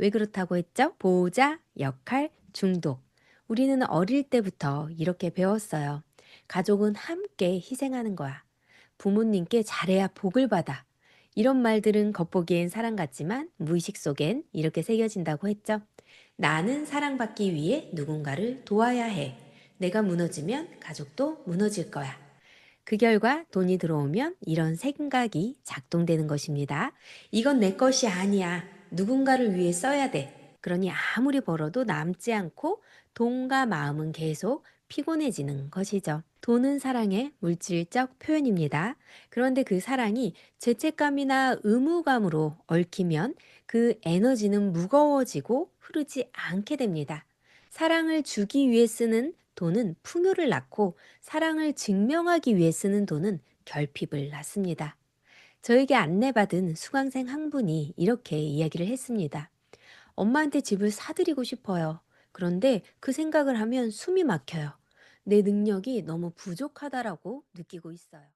왜 그렇다고 했죠? 보호자, 역할, 중독. 우리는 어릴 때부터 이렇게 배웠어요. 가족은 함께 희생하는 거야. 부모님께 잘해야 복을 받아. 이런 말들은 겉보기엔 사랑 같지만 무의식 속엔 이렇게 새겨진다고 했죠. 나는 사랑받기 위해 누군가를 도와야 해. 내가 무너지면 가족도 무너질 거야. 그 결과 돈이 들어오면 이런 생각이 작동되는 것입니다. 이건 내 것이 아니야. 누군가를 위해 써야 돼. 그러니 아무리 벌어도 남지 않고 돈과 마음은 계속 피곤해지는 것이죠. 돈은 사랑의 물질적 표현입니다. 그런데 그 사랑이 죄책감이나 의무감으로 얽히면 그 에너지는 무거워지고 흐르지 않게 됩니다. 사랑을 주기 위해 쓰는 돈은 풍요를 낳고 사랑을 증명하기 위해 쓰는 돈은 결핍을 낳습니다. 저에게 안내받은 수강생 한 분이 이렇게 이야기를 했습니다. 엄마한테 집을 사드리고 싶어요. 그런데 그 생각을 하면 숨이 막혀요. 내 능력이 너무 부족하다라고 느끼고 있어요.